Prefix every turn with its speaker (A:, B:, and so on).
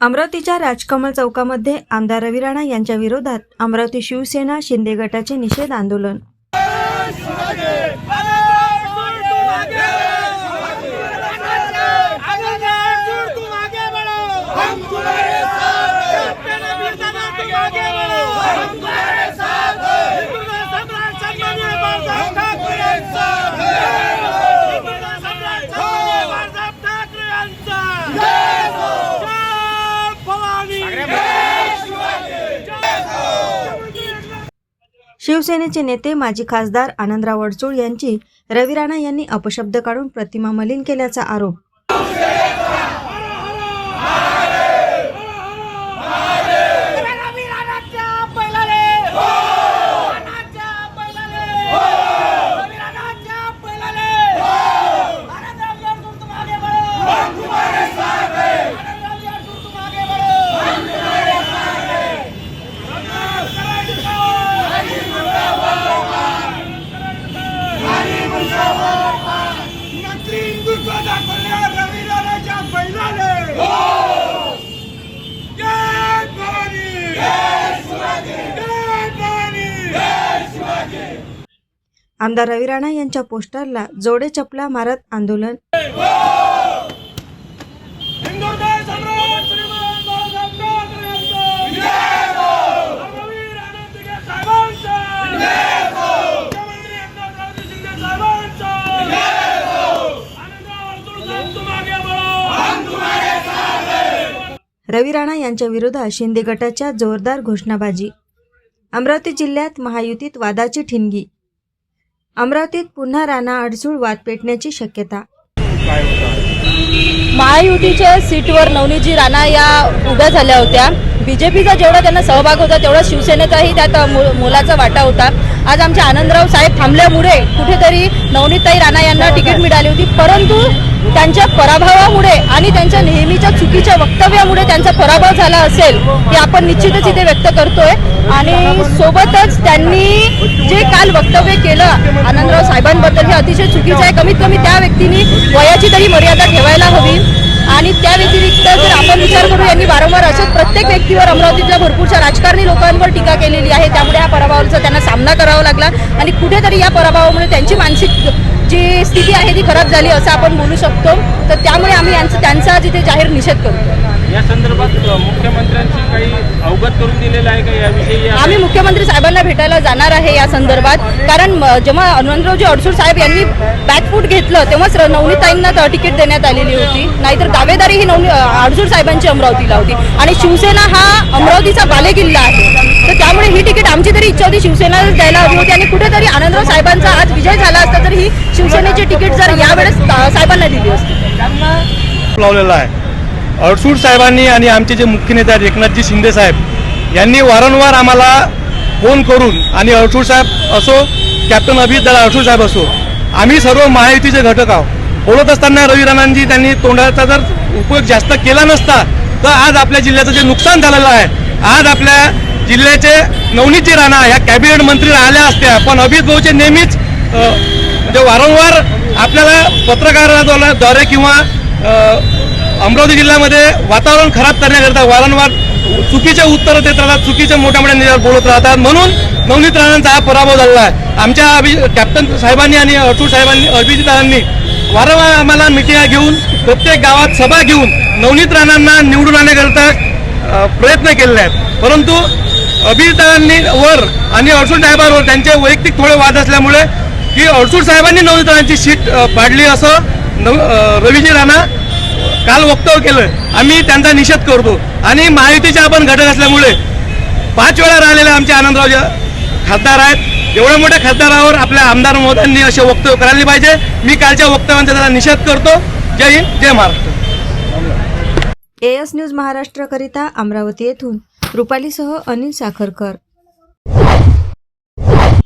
A: अमरावतीच्या राजकमल चौकामध्ये आमदार रवी राणा यांच्या विरोधात अमरावती शिवसेना शिंदे गटाचे निषेध आंदोलन. शिवसेनेचे नेते माजी खासदार आनंदराव अडसूळ यांची रवी राणा यांनी अपशब्द काढून प्रतिमा मलिन केल्याचा आरोप. आमदार रवी राणा यांच्या पोस्टरला जोडे चपला मारत आंदोलन.
B: रवी
A: राणा यांच्या विरोधात शिंदे गटाच्या जोरदार घोषणाबाजी. अमरावती जिल्ह्यात महायुतीत वादाची ठिणगी. अमरावतीत पुन्हा राणा अडसूळ वाद पेटण्याची शक्यता.
C: महायुतीच्या सीटवर नवनीतजी राणा या उभ्या झाल्या होत्या. बीजेपीचा जेवढा त्यांना सहभाग होता तेवढा शिवसेनेचाही त्यात मोलाचा वाटा होता. आज आमचे आनंदराव साहेब थांबल्यामुळे कुठेतरी नवनीतताई राणा यांना तिकीट मिळाली होती. परंतु त्यांच्या पराभवामुळे आणि त्यांच्या नेहमीच्या चुकीच्या वक्तव्यामुळे त्यांचा पराभव झाला असेल हे आपण निश्चितच इथे व्यक्त करतोय. आणि सोबतच त्यांनी जे काल वक्तव्य केलं आनंदराव साहेबांबद्दल हे अतिशय चुकीचं आहे. कमीत कमी त्या व्यक्तींनी वयाची तरी मर्यादा ठेवायला हवी. आणि त्या व्यतिरिक्त जर आपण विचार करू यांनी वारंवार असं प्रत्येक व्यक्तीवर अमरावतीतल्या भरपूरशा राजकारणी लोकांवर टीका केलेली आहे. त्यामुळे ह्या पराभवाचा त्यांना सामना करावा लागला. आणि कुठेतरी या पराभवामुळे त्यांची मानसिक जी स्थिती आहे ती खराब झाली असं आपण बोलू शकतो. तर त्यामुळे आम्ही यांचं त्यांचा जिथे जाहीर निषेध करतो.
D: या संदर्भात मुख्यमंत्र्यांशी काही अवगत करून दिलेलं आहे का? याविषयी या-
C: आम्ही मुख्यमंत्री साहेबांना भेटायला जाणार आहे या संदर्भात. कारण जेव्हा अनंतरावजी अडसूळ साहेब यांनी बॅकफूट घेतलं तेव्हाच नवनीताईंना त- तिकीट देण्यात आलेली होती. नाहीतर दावेदारी ही नवनी अडसूळ साहेबांची अमरावतीला होती. आणि शिवसेना हा अमरावतीचा बालेकिल्ला आहे. तर त्यामुळे ही तिकीट आमची तरी इच्छा होती. शिवसेनाला द्यायला हवी होती. आणि कुठेतरी आनंदराव साहेबांचा आज विजय झाला असता तर ही शिवसेनेची तिकीट जर यावेळेस साहेबांना दिली असती.
E: लावलेला आहे. अडसूळ साहेबांनी आणि आमचे जे मुख्य नेते आहेत एकनाथजी शिंदे साहेब यांनी वारंवार आम्हाला फोन करून आणि अडसूळ साहेब असो कॅप्टन अभिजित दादा अडसूळ साहेब असो आम्ही सर्व महायुतीचे घटक आहोत. बोलत असताना रवी राणांजी त्यांनी तोंडाचा जर उपयोग जास्त केला नसता तर आज आपल्या जिल्ह्याचं जे नुकसान झालेलं आहे आज आपल्या जिल्ह्याचे नवनीतजी राणा ह्या कॅबिनेट मंत्री राहिल्या असत्या पण अभिजित भाऊचे नेहमीच म्हणजे वारंवार आपल्याला पत्रकाराद्वारे किंवा अमरावती जिल्ह्यामध्ये वातावरण खराब करण्याकरता वारंवार चुकीचे उत्तरं देत राहतात चुकीच्या मोठ्या मोठ्या बोलत राहतात. म्हणून नवनीत राणांचा हा पराभव झालेला आहे. आमच्या अभि कॅप्टन साहेबांनी आणि अटूळ साहेबांनी अभिजितांनी वारंवार आम्हाला मिटिंगा घेऊन प्रत्येक गावात सभा घेऊन नवनीत राणांना निवडून आणण्याकरता प्रयत्न केलेले आहेत. परंतु अभिजितांनी वर आणि अडसूळ साहेबांवर त्यांचे वैयक्तिक थोडे वाद असल्यामुळे की अडसूळ साहेबांनी नवनीत राणांची सीट पाडली असं नव रविजी रवीजी राणा काल वक्तव्य केलं. आम्ही त्यांचा निषेध करतो. आणि महायुतीचे आपण घटक असल्यामुळे पाच वेळा राहिलेले आमचे आनंदराव खासदार आहेत. एवढ्या मोठ्या खासदारावर आपल्या आमदार महोदयांनी असे वक्तव्य करायला पाहिजे. मी कालच्या वक्तव्यांचा त्याला निषेध करतो. जय हिंद जय महाराष्ट्र.
A: एएस न्यूज महाराष्ट्रकरिता अमरावती येथून. रुपालीसह अनिल साखरकर.